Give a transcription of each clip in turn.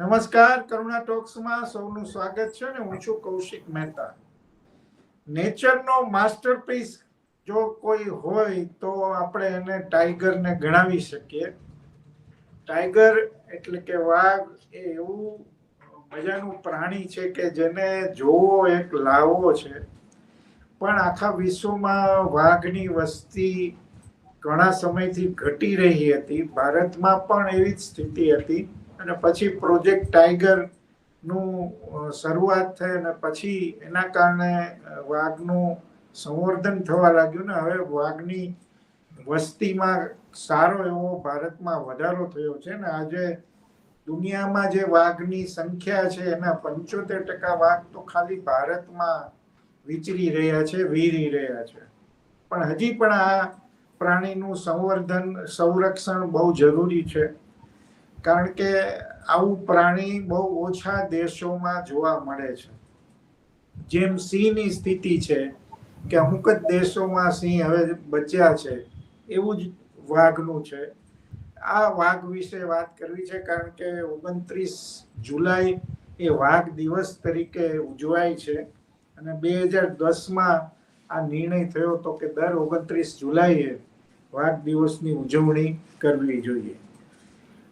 નમસ્કાર, કરુણા ટોક્સમાં સૌનું સ્વાગત છે ને હું છું કૌશિક મહેતા. નેચરનો માસ્ટરપીસ જો કોઈ હોય તો આપણે એને ટાઈગરને ગણાવી શકીએ. ટાઈગર એટલે કે વાઘ એ એવું મજાનું પ્રાણી છે કે જેને જોવો એક લાવો છે. પણ આખા વિશ્વમાં વાઘની વસ્તી ઘણા સમયથી ઘટી રહી હતી. ભારતમાં પણ એવી જ સ્થિતિ હતી. અને પછી પ્રોજેક્ટ ટાઈગરનું શરૂઆત થઈ અને પછી એના કારણે વાઘનું સંવર્ધન થવા લાગ્યું ને હવે વાઘની વસ્તીમાં સારો એવો ભારતમાં વધારો થયો છે ને આજે દુનિયામાં જે વાઘની સંખ્યા છે એના પંચોતેર ટકા વાઘ તો ખાલી ભારતમાં વિચરી રહ્યા છે, વીરી રહ્યા છે. પણ હજી પણ આ પ્રાણીનું સંવર્ધન, સંરક્ષણ બહુ જરૂરી છે. કારણ કે આવું પ્રાણી બહુ ઓછા દેશોમાં જોવા મળે છે. જેમ સિંહની સ્થિતિ છે કે અમુક જ દેશોમાં સિંહ હવે બચ્યા છે, એવું જ વાઘનું છે. આ વાઘ વિશે વાત કરવી છે કારણ કે ઓગણત્રીસ જુલાઈ એ વાઘ દિવસ તરીકે ઉજવાય છે અને બે હજાર દસમાં આ નિર્ણય થયો હતો કે દર ઓગણત્રીસ જુલાઈએ વાઘ દિવસની ઉજવણી કરવી જોઈએ.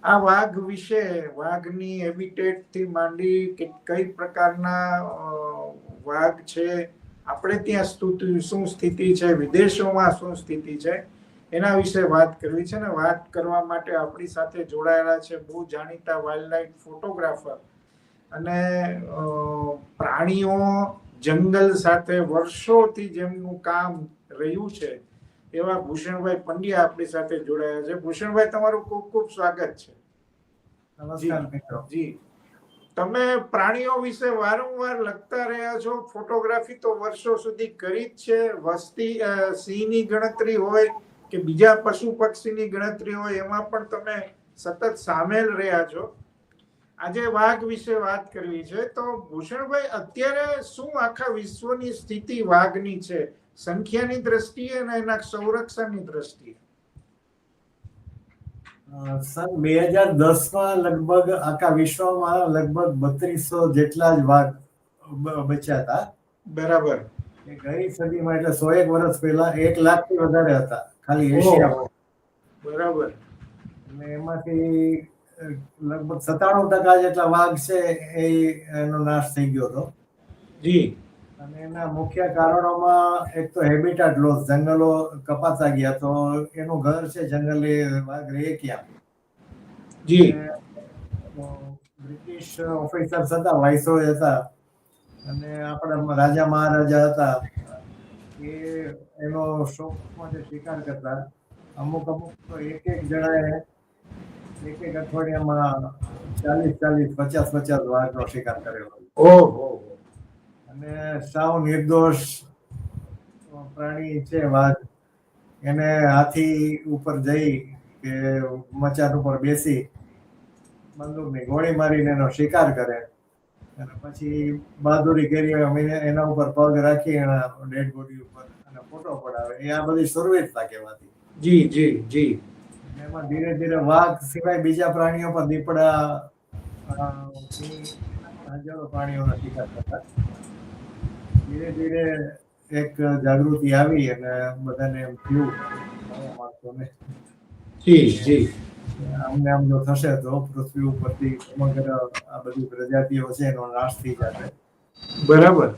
આ વાઘ વિશે, વાઘની હેબિટેટથી માંડી કે કઈ પ્રકારના વાઘ છે, આપણે ત્યાં શું સ્થિતિ છે, વિદેશોમાં શું સ્થિતિ છે, એના વિશે વાત કરવી છે ને વાત કરવા માટે આપણી સાથે જોડાયેલા છે બહુ જાણીતા વાઇલ્ડ લાઈફ ફોટોગ્રાફર અને પ્રાણીઓ જંગલ સાથે વર્ષોથી જેમનું કામ રહ્યું છે એવા ભૂષણભાઈ પંડ્યા આપણી સાથે જોડાયા છે. ભૂષણભાઈ તમારું ખૂબ ખૂબ સ્વાગત છે. નમસ્કાર મિત્રો. જી. તમે પ્રાણીઓ વિશે વારંવાર લખતા રહ્યા છો. ફોટોગ્રાફી તો વર્ષો સુધી કરી જ છે. વસ્તી સિંહની ગણતરી હોય કે બીજા પશુ પક્ષીની ગણતરી હોય એમાં પણ તમે સતત સામેલ રહ્યા છો. આજે વાઘ વિશે વાત કરવી છે. તો ભૂષણભાઈ અત્યારે શું આખા વિશ્વની સ્થિતિ વાઘની છે? સંખ્યાની દ્રષ્ટિએ અને એના સંરક્ષણની દ્રષ્ટિએ. સર બે હજાર દસમાં લગભગ આખા વિશ્વમાં લગભગ બત્રીસો જેટલા જ વાઘ બચ્યા હતા. બરાબર. એ ગઈ સદીમાં એટલે સો એક વર્ષ પહેલા એક લાખથી વધારે હતા ખાલી એશિયામાં. બરાબર. અને એમાંથી લગભગ સત્તાણું ટકા જેટલા વાઘ છે એ એનો નાશ થઈ ગયો હતો. જી. અને એના મુખ્ય કારણોમાં એક તો હેબિટાટ લોસ જંગલો કપાતા ગયા તો એનું ઘર છે જંગલી વાઘ રહે ક્યાં? જી. બ્રિટિશ ઓફિસર્સ હતા વાઇસરોય હતા. અને આપણા રાજા મહારાજા હતા. એ એનો શોખ માટે શિકાર કરતા અમુક અમુક તો એક એક જણાએ એક એક અઠવાડિયામાં ચાલીસ ચાલીસ પચાસ પચાસ વાઘનો શિકાર કરેલો. ઓહો. અને સાવ નિર્દોષ પ્રાણી છે વાઘ. એને હાથી ઉપર જઈ કે મચાન ઉપર બેસી બંદૂકની ગોળી મારીને એનો શિકાર કરે. અને પછી બહાદુરી કરી અમે એના ઉપર પગ રાખી એના ડેડ બોડી ઉપર અને ફોટો પડાવે. એ આ બધી સુરવીરતા કહેવાતી. જી જી જી. એમાં ધીરે ધીરે વાઘ સિવાય બીજા પ્રાણીઓ પર દીપડા પ્રાણીઓનો શિકાર કરતા. ધીરે ધીરે એક જાગૃતિ આવી અને બધાને એમ થયું. માણસોને જી જી. આમને આમ જો થશે તો પૃથ્વી ઉપરથી સમગ્ર આ બધી પ્રજાતિઓ છે એનો નાશ થઈ જશે. બરાબર.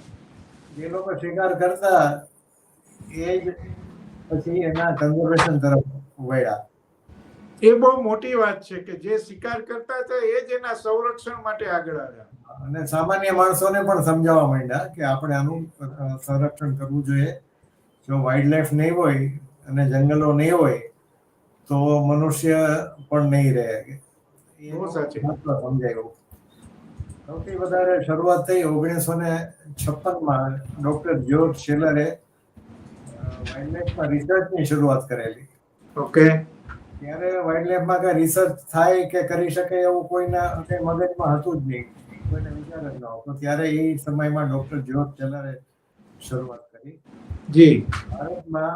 જે લોકો શિકાર કરતા એ જ પછી એના કન્ઝર્વેશન તરફ વળ્યા. એ બહુ મોટી વાત છે કે જે શિકાર કરતા હતા એ જ એના સંરક્ષણ માટે આગળ આવ્યા. અને સામાન્ય માણસોને પણ સમજાવવા માંડ્યા કે આપણે આનું સંરક્ષણ કરવું જોઈએ. જો વાઇલ્ડ લાઈફ નહીં હોય અને જંગલો નહીં હોય તો મનુષ્ય પણ નહીં રહે. બહુ સાચી. સમજાયું. સૌથી વધારે શરૂઆત થઈ ઓગણીસો ને છપ્પનમાં ડોક્ટર જ્યોર્જ શેલરે વાઇલ્ડ લાઈફમાં રિસર્ચની શરૂઆત કરેલી. ઓકે. ત્યારે વાઇલ્ડ લાઈફમાં કઈ રિસર્ચ થાય કે કરી શકે એવું કોઈના કઈ મગજમાં હતું જ નહીં. કોઈને વિચાર જ ન હતો ત્યારે એ સમયમાં ડોક્ટર જ્યોત ટેલરે શરૂઆત કરી. જી. ભારતમાં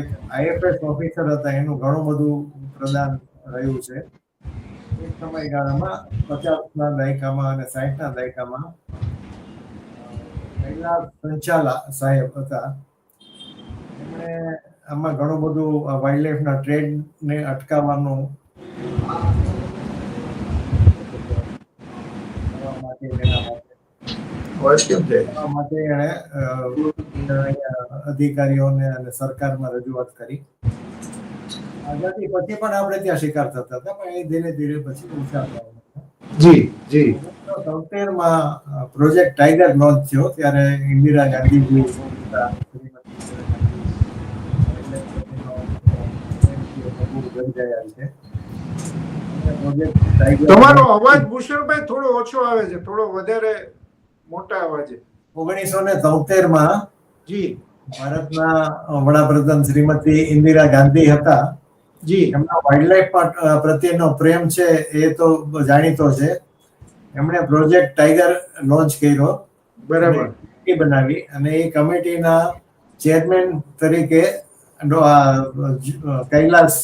એક આઈએફએસ ઓફિસર હતા. એનું ઘણું બધું પ્રદાન રહ્યું છે. એક સમયગાળામાં પચાસના દાયકામાં અને સાહીઠના દાયકામાં પહેલા સંચાલા સાહેબ હતા. એમણે આમાં ઘણું બધું વાઇલ્ડ લાઈફના ટ્રેડને અટકાવવાનું કરવા માટે એના માટે વોઇસ કેમ છે એના માટે એણે અધિકારીઓને અને સરકારમાં રજૂઆત કરી. આઝાદી પછી પણ આપણે ત્યાં શિકાર થતા હતા પણ એ ધીરે ધીરે પછી ઓછા લાગ્યા. જી તોતેરમાં પ્રોજેક્ટ ટાઈગર લોન્ચ થયો ત્યારે ઇન્દિરા ગાંધીજી ગાંધી, છે અને પ્રોજેક્ટ ટાઈગર તમારો અવાજ ભૂષણભાઈ થોડો ઓછો આવે છે થોડો વધારે મોટા અવાજે ઓગણીસો ને તોતેરમાં જી. ભારતના વડાપ્રધાન શ્રીમતી ઇન્દિરા ગાંધી હતા. જી. એમના વાઇલ્ડલાઇફ પ્રત્યેનો પ્રેમ છે એ તો જાણીતો છે. એમણે પ્રોજેક્ટ ટાઈગર લોન્ચ કર્યો. બરાબર. કમિટી બનાવી અને એ કમિટીના ચેરમેન તરીકે કૈલાસ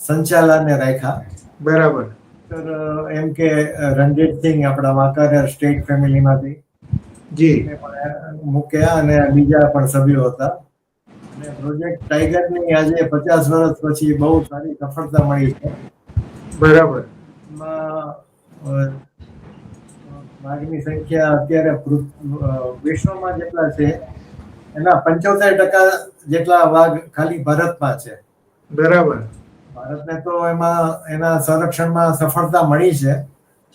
સંચાલને રાખ્યા. બરાબર. એમ કે રણજીત સિંહ આપણા વાંકાનેર સ્ટેટ ફેમિલીમાંથી. જી. મૂક્યા અને બીજા પણ સભ્યો હતા. અને પ્રોજેક્ટ ટાઈગરની આજે પચાસ વર્ષ પછી બહુ સારી સફળતા મળી છે. બરાબર. એમાં સંખ્યા અત્યારે વિશ્વમાં જેટલા છે એના પંચોતેર ટકા જેટલા વાઘ ખાલી ભારતમાં છે. બરાબર. ભારતને તો એમાં એના સંરક્ષણમાં સફળતા મળી છે.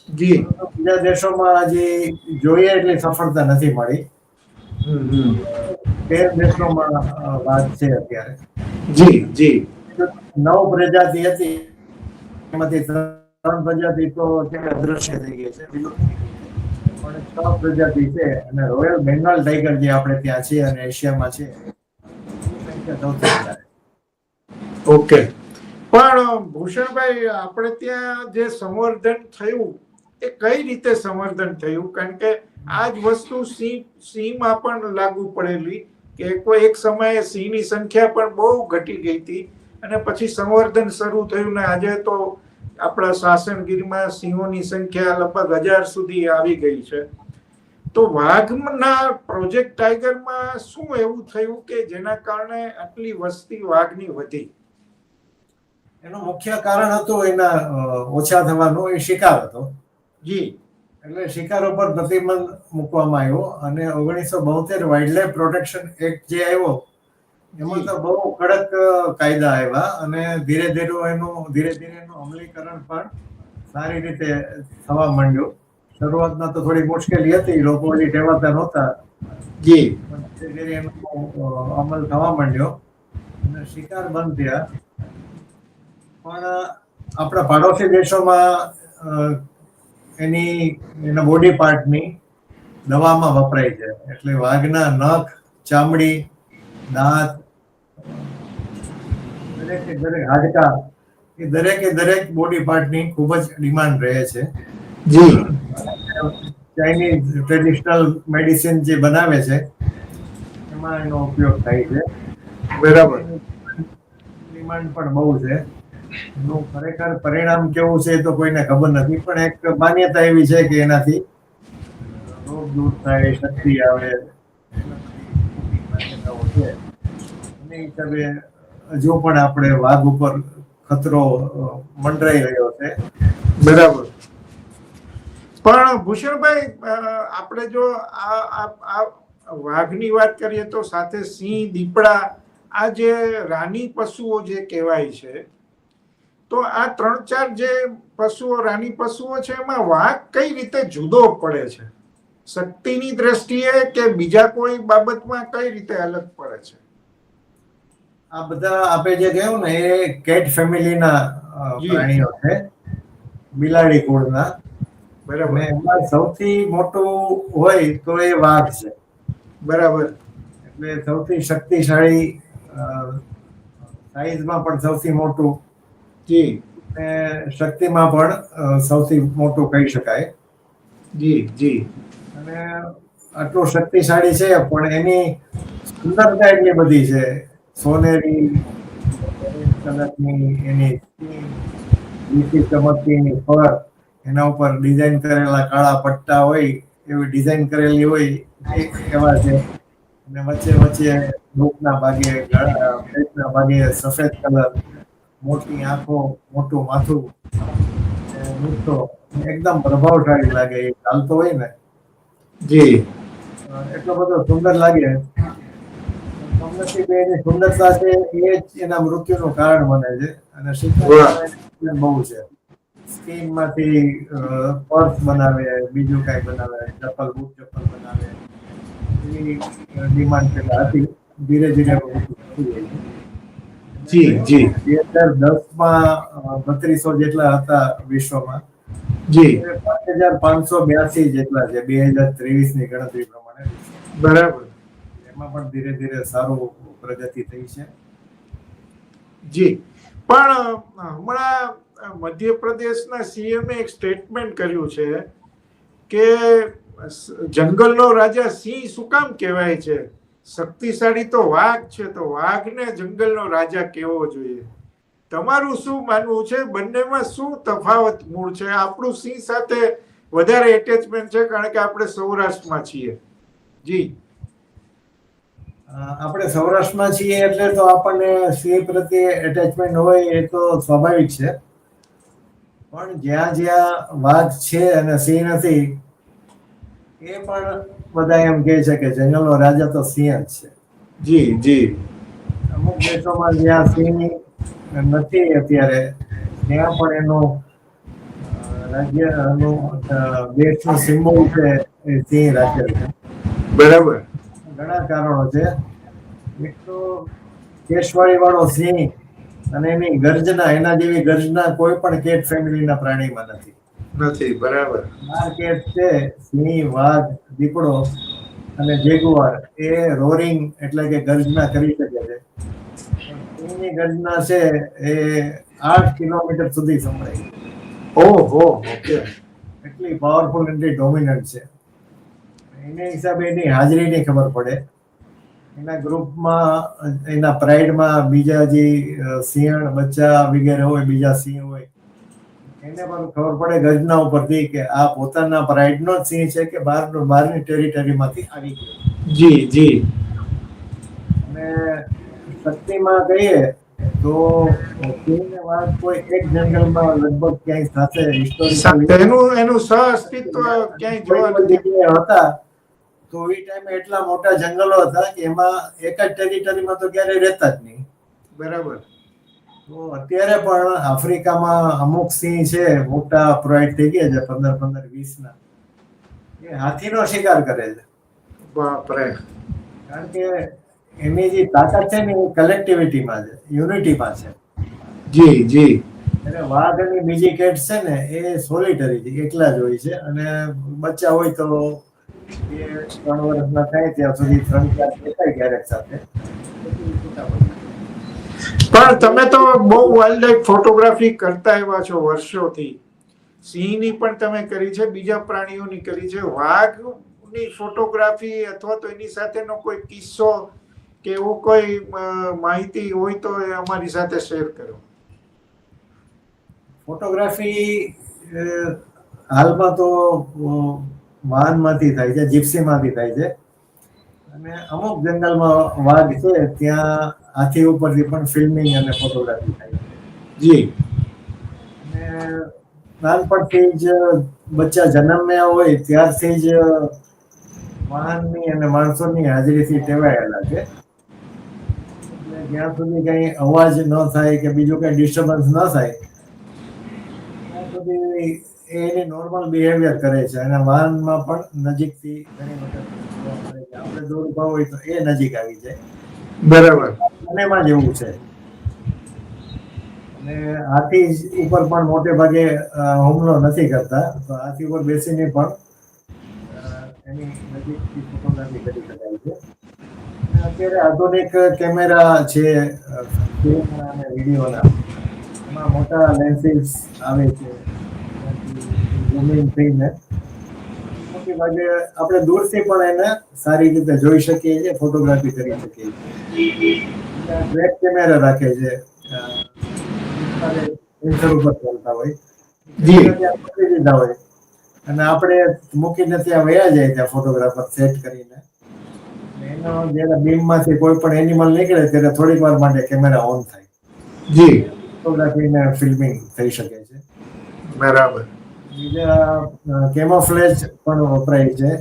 જી. બીજા દેશોમાં હજી જોઈએ એટલી સફળતા નથી મળી. તેર દેશોમાં વાત છે અત્યારે. જી જી. નવ પ્રજાતિ હતી. એમાંથી ત્રણ પ્રજાતિ તો અદ્રશ્ય થઈ ગઈ છે. પણ છ પ્રજાતિ છે અને રોયલ બેંગાલ ટાઈગર જે આપણે ત્યાં છે અને એશિયામાં છે ઓકે. પણ ભૂષણભાઈ આપણે ત્યાં જે સંવર્ધન થયું એ કઈ રીતે સંવર્ધન થયું? કારણ કે આ જ વસ્તુ સિંહ સિંહમાં પણ લાગુ પડેલી કે કોઈ એક સમયે સિંહની સંખ્યા પણ બહુ ઘટી ગઈ હતી અને પછી સંવર્ધન શરૂ થયું ને આજે તો આપણા શાસનગીરીમાં સિંહોની સંખ્યા લગભગ હજાર સુધી આવી ગઈ છે. તો વાઘના પ્રોજેક્ટ ટાઈગરમાં શું એવું થયું કે જેના કારણે આટલી વસ્તી વાઘની વધી? એનું મુખ્ય કારણ હતું એના ઓછા થવાનું એ શિકાર હતો. જી. એટલે શિકાર ઉપર પ્રતિબંધ મૂકવામાં આવ્યો અને ઓગણીસો બોતેર વાઇલ્ડલાઇફ પ્રોટેક્શન એક્ટ જે આવ્યો એમાં તો બહુ કડક કાયદા આવ્યા અને ધીરે ધીરે એનું ધીરે ધીરે એનું અમલીકરણ પણ સારી રીતે થવા માંડ્યું. શરૂઆતમાં તો થોડી મુશ્કેલી હતી લોકો હજી ટેવાતા નહોતા. જી. પણ ધીરે ધીરે એનો અમલ થવા માંડ્યો. અને શિકાર બંધ થયા. પણ આપણા પાડોશી દેશોમાં એની એના બોડી પાર્ટની દવામાં વપરાય છે. એટલે વાઘના નખ ચામડી દાંત દરેકે દરેક હાડકા એ દરેકે દરેક બોડી પાર્ટની ખૂબ જ ડિમાન્ડ રહે છે. જી. ચાઇનીઝ ટ્રેડિશનલ મેડિસિન જે બનાવે છે એમાં એનો ઉપયોગ થાય છે. બરાબર. ડિમાન્ડ પણ બહુ છે. એનું ખરેખર પરિણામ કેવું છે તો કોઈને ખબર નથી, પણ એક માન્યતા એવી છે કે એનાથી રોગ દૂર થાય, શક્તિ આવે માન્યતાઓ છે. હિસાબે હજુ પણ આપણે વાઘ ઉપર ખતરો મંડરાઈ રહ્યો છે. બરાબર. પણ ભૂષણભાઈ આપણે જો આ વાઘની વાત કરીએ તો સાથે સિંહ, દીપડા, આ જે રાની પશુઓ જે કહેવાય છે તો આ ત્રણ ચાર જે પશુઓ રાની પશુઓ છે એમાં વાઘ કઈ રીતે જુદો પડે છે? શક્તિની દ્રષ્ટિએ કે બીજા કોઈ બાબતમાં કઈ રીતે અલગ પડે છે? આ બધા આપણે જે કહ્યું ને એ કેટ ફેમિલીના પ્રાણીઓ છે બિલાડી કુળના. બરાબર. એમાં સૌથી મોટું હોય તો એ વાઘ છે. બરાબર. એટલે સૌથી શક્તિશાળી સાઈઝમાં પણ સૌથી મોટું જી. શક્તિમાં પણ સૌથી મોટું કહી શકાય. જી જી. અને આટલું શક્તિશાળી છે પણ એની સુંદરતા એટલી બધી છે. સોનેરી કલરની એની ચમકતી ચમકતીની ફર એના ઉપર ડિઝાઇન કરેલા કાળા પટ્ટા હોય એવી ડિઝાઇન કરેલી હોય એવા છે. અને વચ્ચે વચ્ચે ડોકના ભાગે ગળા ભાગે સફેદ કલર મોટી આંખો મોટું માથું. અને એકદમ પ્રભાવશાળી લાગે એ ચાલતો હોય ને. જી. એટલો બધો સુંદર લાગે. કમનસીબે એની સુંદરતા છે એ જ એના મૃત્યુનું કારણ બને છે. અને શિક્ષણ બહુ છે. સ્કીનમાંથી પર્સ બનાવે બીજું કઈ બનાવે ચપ્પલ બૂટ ચપ્પલ બનાવે. એવી ડિમાન્ડ પેલા હતી ધીરે ધીરે. જી જી. બે હજાર દસમાં બત્રીસો જેટલા હતા વિશ્વમાં. જી. પાંચ હજાર પાંચસો બ્યાસી જેટલા છે બે હજાર ત્રેવીસની ગણતરી પ્રમાણે બરાબર. એમાં પણ ધીરે ધીરે સારું પ્રગતિ થઈ છે. જી. પણ હમણાં મધ્યપ્રદેશના સીએમએ એક સ્ટેટમેન્ટ કર્યું છે કે જંગલનો રાજા સિંહ શું કામ કહેવાય છે? શક્તિશાળી તો વાઘ છે, તો વાઘને જંગલનો રાજા કહેવો જોઈએ? તમારું શું માનવું છે? બંનેમાં શું તફાવત મૂળ છે? આપણું સિંહ સાથે વધારે એટેચમેન્ટ છે, કારણ કે આપણે સૌરાષ્ટ્રમાં છીએ. જી. આપણે સૌરાષ્ટ્રમાં છીએ એટલે તો આપણને સિંહ પ્રત્યે એટેચમેન્ટ હોય એ તો સ્વાભાવિક છે. પણ જ્યાં જ્યાં વાઘ છે અને સિંહ નથી, એ પણ બધા એમ કહે છે કે જંગલનો રાજા તો સિંહ જ છે. જી જી. અમુક દેશોમાં જ્યાં સિંહ નથી અત્યારે ત્યાં પણ એનું રાજ્ય રાજ્યનું દેશનું સિમ્બોલ છે એ સિંહ રાજ્ય છે. બરાબર. ઘણા કારણો છે. એક તો કેશવાળી વાળો સિંહ અને એની ગર્જના એના જેવી ગર્જના કોઈ પણ કેટ ફેમિલીના પ્રાણીમાં નથી. નથી બરાબર. માર્કેટ છે સિંહ વાઘ દીપડો અને જેગુઆર એ રોરિંગ એટલે કે ગર્જના કરી શકે છે. સિંહની ગર્જના છે એ આઠ કિલોમીટર સુધી સંભળાય ઓહો ઓકે. એટલી પાવરફુલ એટલી ડોમિનન્ટ છે. એને હિસાબે એની હાજરીની ખબર પડે. એના ગ્રુપમાં એના પ્રાઇડમાં બીજા જે સિંહણ બચ્ચા વગેરે હોય બીજા સિંહ હોય એને પણ ખબર પડે ગજના ઉપરથી કે આ પોતાના પ્રાઇડનો જ સિંહ છે કે બહાર બહારની ટેરિટરીમાંથી આવી ગયો. જી જી. અને શક્તિમાં કહીએ તો સિંહને વાત કોઈ એક જંગલમાં લગભગ ક્યાંય સાથે હિસ્ટોરિકલ એનું એનું સહ અસ્તિત્વ ક્યાંય જોવા નથી. હતા તો એ ટાઈમે એટલા મોટા જંગલો હતા કે એમાં એક જ ટેરિટરીમાં તો ક્યારેય રહેતા જ નહીં. બરાબર. અત્યારે પણ આફ્રિકામાં અમુક સિંહ છે મોટા પ્રોવાઈડ થઈ ગયા છે પંદર પંદર વીસ ના એ હાથીનો શિકાર કરે છે. બાપરે. કારણ કે એની જે તાકાત છે ને એ કલેક્ટિવિટીમાં છે યુનિટીમાં છે. જી જી. એટલે વાઘ અને બીજી કેટ છે ને એ સોલિટરી છે એકલા જ હોય છે. અને બચ્ચા હોય તો એ ત્રણ વર્ષના થાય ત્યાં સુધી ત્રણ ચાર દેખાય ક્યારેક સાથે. પણ તમે તો બહુ વાઇલ્ડ લાઈફ ફોટોગ્રાફી કરતા એવા છો વર્ષોથી. સિંહની પણ તમે કરી છે, બીજા પ્રાણીઓની કરી છે. વાઘની ફોટોગ્રાફી અથવા તો એની સાથેનો કોઈ કિસ્સો કે એવું કોઈ માહિતી હોય તો એ અમારી સાથે શેર કરો. ફોટોગ્રાફી હાલમાં તો વાહનમાંથી થાય છે જીપ્સીમાંથી થાય છે. અને અમુક જંગલમાં વાઘ છે, ત્યાં હાથી ઉપરથી પણ ફિલ્મિંગ અને ફોટોગ્રાફી થાય. જી. નાનપણથી જ બચ્ચા જન્મ્યા હોય ત્યારથી જ વાહનની અને માણસોની હાજરીથી ટેવાયેલા છે. એટલે જ્યાં સુધી કઈ અવાજ ન થાય કે બીજું કઈ ડિસ્ટર્બન્સ ન થાય ત્યાં સુધી એની નોર્મલ બિહેવિયર કરે છે. અને વાહનમાં પણ નજીકથી ઘણી વખત આપણે દૂર ઊભા હોય તો એ નજીક આવી જાય. બરાબર. એમાં જ એવું છે. અને હાથી ઉપર પણ મોટે ભાગે હુમલો નથી કરતા. તો હાથી ઉપર બેસીને પણ એની નજીકથી ફોટોગ્રાફી કરી શકાય છે. અત્યારે આધુનિક કેમેરા છે ફિલ્મના અને વિડીયોના. એમાં મોટા લેન્સીસ આવે છે. ઝૂમિંગ થઈને. ભાગે આપણે દૂરથી પણ એને સારી રીતે જોઈ શકીએ છીએ ફોટોગ્રાફી કરી શકીએ છીએ. ટ્રેક કેમેરા રાખે છે. સેન્સર ઉપર ચાલતા હોય. જી. દીધા હોય. અને આપણે મૂકીને ત્યાં વયા જાય ત્યાં ફોટોગ્રાફર સેટ કરીને. એનો જ્યારે બીમમાંથી કોઈ પણ એનિમલ નીકળે ત્યારે થોડીક વાર માટે કેમેરા ઓન થાય. જી. ફોટોગ્રાફી ને ફિલ્મિંગ થઈ શકે છે. બરાબર. બીજા કેમોફ્લેજ પણ વપરાય છે.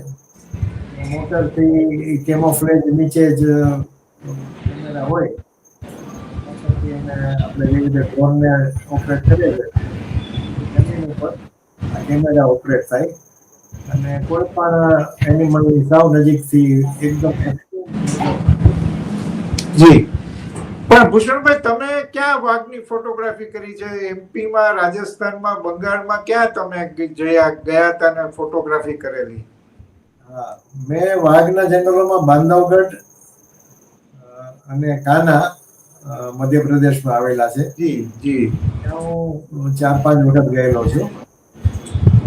મોટરથી કેમોફ્લેજ નીચે જ કેમેરા હોય. આપણે જે રીતે ડ્રોનને ઓપરેટ કરીએ છીએ. જમીન ઉપર આ કેમેરા ઓપરેટ થાય. અને કોઈ પણ એનિમલની સાવ નજીકથી એકદમ જી. પણ ભૂષણભાઈ તમે ક્યાં વાઘની ફોટોગ્રાફી કરી છે? એમપીમાં રાજસ્થાનમાં બંગાળમાં ક્યાં તમે જયા ગયા હતા ને ફોટોગ્રાફી કરેલી? હા મેં વાઘના જંગલોમાં બાંધવગઢ અને કાના મધ્યપ્રદેશમાં આવેલા છે. જી જી. હું ચાર પાંચ વખત ગયેલો છું.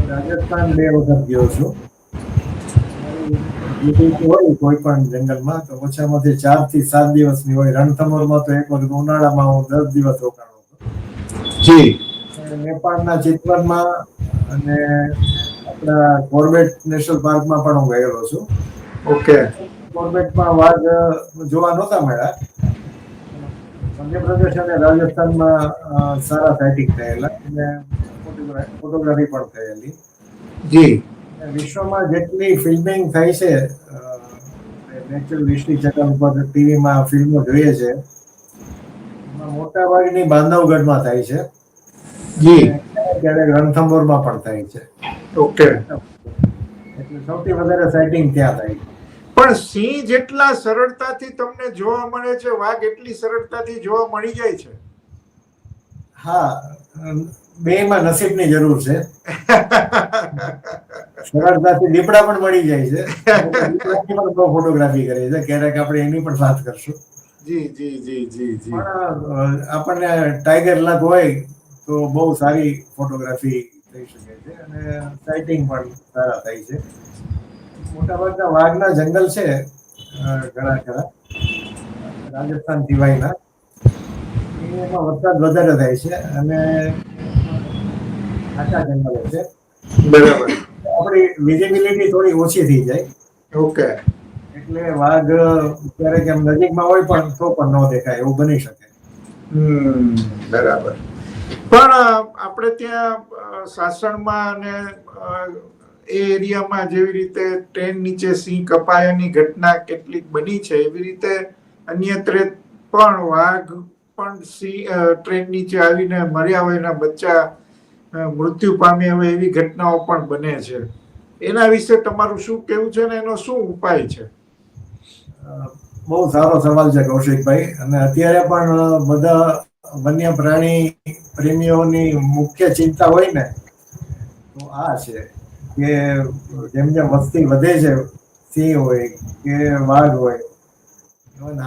રાજસ્થાન બે વખત ગયો છું. હોય કોઈ પણ જંગલમાં તો ઓછામાં ઓછી ચારથી સાત દિવસની હોય રણથંભોરમાં તો એક વખત ઉનાળામાં હું દસ દિવસ રોકાણો હતો જી નેપાળના ચિતવનમાં અને આપણા કોર્બેટ નેશનલ પાર્કમાં પણ હું ગયેલો છું ઓકે કોર્બેટમાં વાઘ જોવા નહોતા મળ્યા મધ્યપ્રદેશ અને રાજસ્થાનમાં સારા સાઇટિંગ થયેલા અને ફોટોગ્રાફી પણ થયેલી જી. વિશ્વમાં જેટલી ફિલ્મિંગ થાય છે નેચરલ હિસ્ટ્રી ચેનલ પર ટીવીમાં ફિલ્મો જોઈએ છે મોટા ભાગની બાંધવગઢમાં થાય છે. જી. ક્યારેક ક્યારેક રણથંભોરમાં પણ થાય છે. ઓકે. એટલે સૌથી વધારે સાઇટિંગ ત્યાં થાય છે. પણ સિંહ જેટલા સરળતાથી તમને જોવા મળે છે વાઘ એટલી સરળતાથી જોવા મળી જાય છે. હા બે માં નસીબની જરૂર છે. સરળતાથી દીપડા પણ મળી જાય છે. બહુ ફોટોગ્રાફી કરે છે. ક્યારેક આપણે એની પણ વાત કરશું. જી જી જી જી જી. આપણને ટાઈગર લક હોય તો બહુ સારી ફોટોગ્રાફી થઈ શકે છે અને સાઇટિંગ પણ સારા થાય છે. મોટાભાગના વાઘના જંગલ છે ઘણા ઘણા રાજસ્થાન સિવાયના. એમાં વરસાદ વધારે થાય છે અને આખા જંગલો છે. બરાબર. આપણી વિઝિબિલિટી થોડી ઓછી થઈ જાય. ઓકે. એટલે વાઘ ક્યારેક એમ નજીકમાં હોય પણ તો પણ ન દેખાય એવું બની શકે. હમ બરાબર. પણ આપણે ત્યાં સાસણમાં અને એ એરિયામાં જેવી રીતે ટ્રેન નીચે સિંહ કપાયાની ઘટના કેટલીક બની છે એવી રીતે અન્યત્રે પણ વાઘ પણ સિંહ ટ્રેન નીચે આવીને મર્યા હોય એના બચ્ચા મૃત્યુ પામી હવે એવી ઘટનાઓ પણ બને છે. એના વિશે તમારું શું કેવું છે ને એનો શું ઉપાય છે? બહુ સારો સવાલ છે કૌશિકભાઈ. અને અત્યારે પણ બધા વન્ય પ્રાણી પ્રેમીઓની મુખ્ય ચિંતા હોય ને, તો આ છે કે જેમ જેમ વસ્તી વધે છે, સિંહ હોય કે વાઘ હોય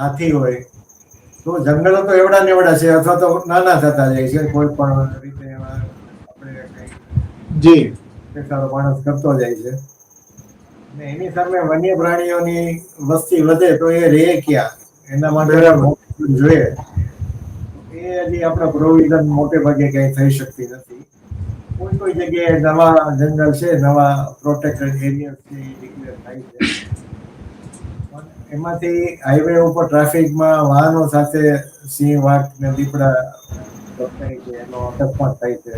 હાથી હોય, તો જંગલો તો એવડા ને એવડા છે, અથવા તો નાના થતા જાય છે, કોઈ પણ રીતે જી. દેખાડો માણસ કરતો જાય છે. ને એની સામે વન્ય પ્રાણીઓની વસ્તી વધે તો એ રહે ક્યાં? એના માટે જોઈએ. એ હજી આપણે પ્રોવિઝન મોટે ભાગે કઈ થઈ શકતી નથી. કોઈ કોઈ જગ્યાએ નવા જંગલ છે નવા પ્રોટેક્ટેડ એરિયા છે એ ડિક્લેર થાય છે. એમાંથી હાઈવે ઉપર ટ્રાફિકમાં વાહનો સાથે સિંહ વાઘ ને દીપડા એનો અકસ્માત થાય છે.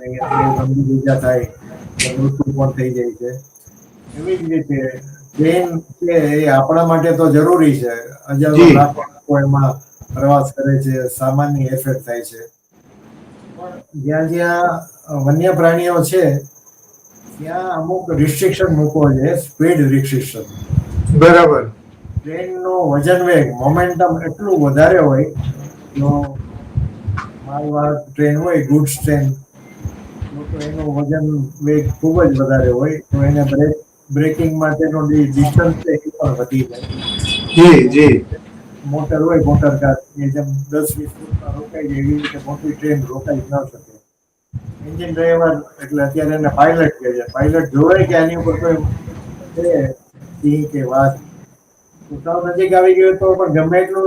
ઈજા થાય મૃત્યુ પણ થઈ જાય છે. એવી જ રીતે ટ્રેન છે એ આપણા માટે તો જરૂરી છે. હજારો લાખો લોકો એમાં પ્રવાસ કરે છે સામાન્ય એફેક્ટ થાય છે. પણ જ્યાં જ્યાં વન્ય પ્રાણીઓ છે ત્યાં અમુક રિસ્ટ્રિક્શન મૂકવો છે સ્પીડ રિસ્ટ્રિક્શન બરાબર. ટ્રેનનું વજન વેગ મોમેન્ટમ એટલું વધારે હોય તો માલવાહક ટ્રેન હોય ગુડ્સ ટ્રેન તો એનું વજન વેગ ખૂબ જ વધારે હોય તો એને બ્રેક બ્રેકિંગ માટેનો ડિસ્ટન્સ છે એ પણ વધી જાય. જી જી. મોટર હોય મોટર કાર એ જેમ દસ વીસ ફૂટમાં રોકાઈ જાય એવી રીતે મોટી ટ્રેન રોકાઈ ન શકે. એન્જિન ડ્રાઈવર એટલે અત્યારે એને પાયલટ કહે છે. પાયલટ જોવે કે આની ઉપર કોઈ છે? સિંહ કે વાઘ. તો નજીક આવી ગયો તો પણ ગમે એટલો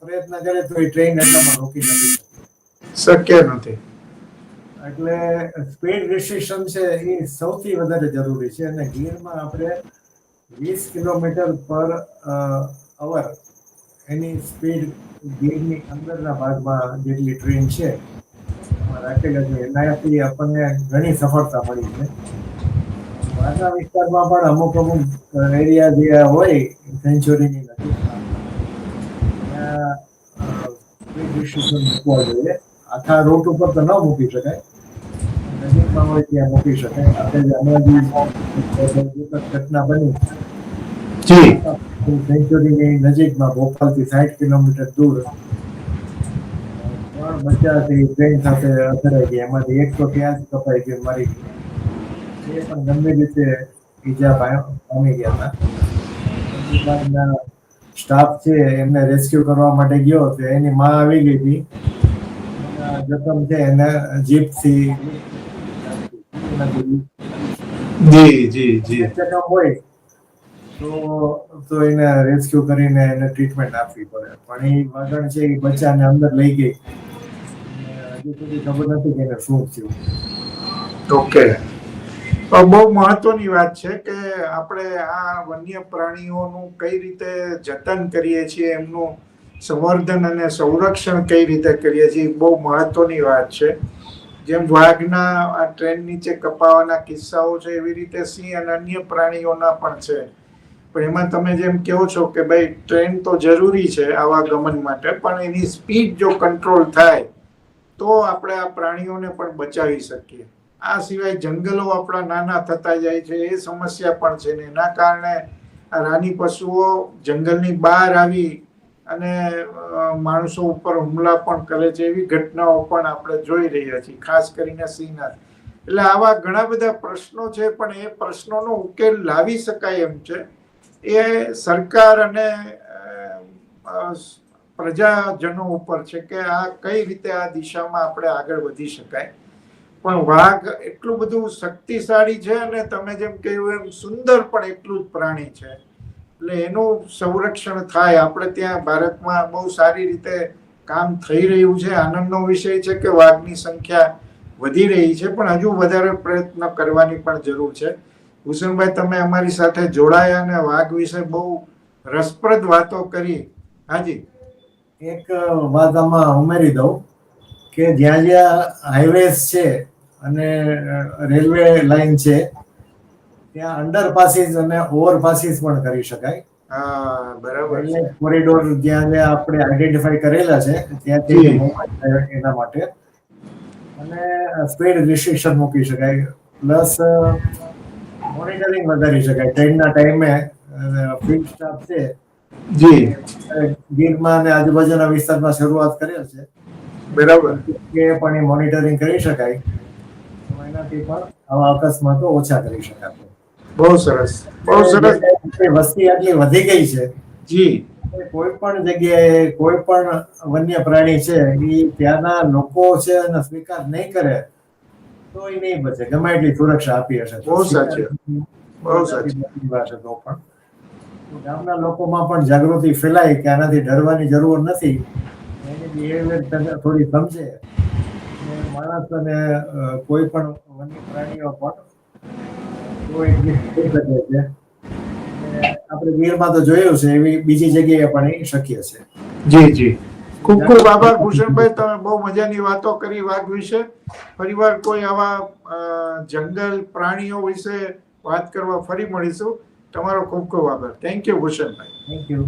પ્રયત્ન કરે તો એ ટ્રેન એટલામાં રોકી નથી શક્ય નથી. એટલે સ્પીડ રિસ્ટ્રિક્શન છે એ સૌથી વધારે જરૂરી છે અને ગીરમાં આપણે વીસ કિલોમીટર પર અવર એની સ્પીડ ગીરની અંદરના ભાગમાં જેટલી ટ્રેન છે રાખેલા છે. એનાથી આપણને ઘણી સફળતા મળી છે. બહારના વિસ્તારમાં પણ અમુક અમુક એરિયા જે હોય, સેન્ચુરીની નથી ત્યાં સ્પીડ રિસ્ટ્રિક્શન મૂકવા જોઈએ. આખા રૂટ ઉપર તો ન મૂકી શકાય. ગંભીર રીતે ઈજા પામી ગયા સ્ટાફ છે એમને રેસ્ક્યુ કરવા માટે ગયો તો એની માં આવી ગઈ હતી જખમ છે એને જીપથી જી જી જી. હોય તો તો એને રેસ્ક્યુ કરીને એને ટ્રીટમેન્ટ આપવી પડે. પણ એ વાગણ છે એ બચ્ચાને અંદર લઈ ગઈ. હજુ સુધી ખબર નથી કે એને શું થયું. ઓકે બહુ મહત્વની વાત છે કે આપણે આ વન્ય પ્રાણીઓનું કઈ રીતે જતન કરીએ છીએ એમનું સંવર્ધન અને સંરક્ષણ કઈ રીતે કરીએ છીએ બહુ મહત્વની વાત છે. જેમ વાઘના આ ટ્રેન નીચે કપાવાના કિસ્સાઓ છે એવી રીતે સિંહ અને અન્ય પ્રાણીઓના પણ છે. પણ એમાં તમે જેમ કહો છો કે ભાઈ ટ્રેન તો જરૂરી છે આવા ગમન માટે, પણ એની સ્પીડ જો કંટ્રોલ થાય, તો આપણે આ પ્રાણીઓને પણ બચાવી શકીએ. આ સિવાય જંગલો આપણા નાના થતા જાય છે, એ સમસ્યા પણ છે ને એના કારણે આ રાની પશુઓ જંગલની બહાર આવી અને માણસો ઉપર હુમલા પણ કરે છે એવી ઘટનાઓ પણ આપણે જોઈ રહ્યા છીએ, ખાસ કરીને સિંહના એટલે આવા ઘણા બધા પ્રશ્નો છે, પણ એ પ્રશ્નોનો ઉકેલ લાવી શકાય એમ છે. એ સરકાર અને પ્રજાજનો ઉપર છે કે આ કઈ રીતે આ દિશામાં આપણે આગળ વધી શકાય. પણ વાઘ એટલું બધું શક્તિશાળી છે અને તમે જેમ કહ્યું એમ સુંદર પણ એટલું જ પ્રાણી છે. એટલે એનું સંરક્ષણ થાય. આપણે ત્યાં ભારતમાં બહુ સારી રીતે કામ થઈ રહ્યું છે. આનંદનો વિષય છે કે વાઘની સંખ્યા વધી રહી છે, પણ હજુ વધારે પ્રયત્ન કરવાની પણ જરૂર છે. ભૂષણભાઈ, તમે અમારી સાથે જોડાયા અને વાઘ વિશે બહુ રસપ્રદ વાતો કરી. હાજી. એક વાત આમાં ઉમેરી દઉં કે જ્યાં જ્યાં હાઈવેઝ છે અને રેલવે લાઈન છે ત્યાં અંડરપાસીસ અને ઓવરપાસીસ પણ કરી શકાય. બરાબર કોરિડોર જ્યાં જ્યાં આપણે આઈડેન્ટિફાઈ કરેલા છે ત્યાં એના માટે. અને સ્પીડ રિસ્ટ્રિક્શન મૂકી શકાય. પ્લસ મોનિટરિંગ વધારી શકાય. ટ્રેનના ટાઈમે ફિલ્ડ સ્ટાફ છે જી. ગીરમાં અને આજુબાજુના વિસ્તારમાં શરૂઆત કરેલ છે. બરાબર. કે પણ એ મોનિટરિંગ કરી શકાય. એનાથી પણ આવા અકસ્માતો ઓછા કરી શકાય. બહુ સરસ. બહુ સરસ. વસ્તી આટલી વધી ગઈ છે. જી. કોઈ પણ જગ્યાએ કોઈ પણ વન્ય પ્રાણી છે એ ત્યાંના લોકો છે અને સ્વીકાર નહીં કરે તો એ નહીં બચે. ગમે એટલી સુરક્ષા આપી હશે બહુ સાચી. બહુ સાચી. હશે તો પણ. ગામના લોકોમાં પણ જાગૃતિ ફેલાય કે આનાથી ડરવાની જરૂર નથી. એની બિહેવિયર થોડી સમજે. માણસ અને કોઈ પણ વન્ય પ્રાણીઓ પણ આપણે ગીરમાં તો જોયું છે એવી બીજી જગ્યાએ પણ એ શક્ય છે. જી જી. ખૂબ ખૂબ આભાર ભૂષણભાઈ. તમે બહુ મજાની વાતો કરી વાઘ વિશે ફરીવાર કોઈ આવા જંગલ પ્રાણીઓ વિશે વાત કરવા ફરી મળીશું. તમારો ખૂબ ખૂબ આભાર. Thank you Bhushanbhai. Thank you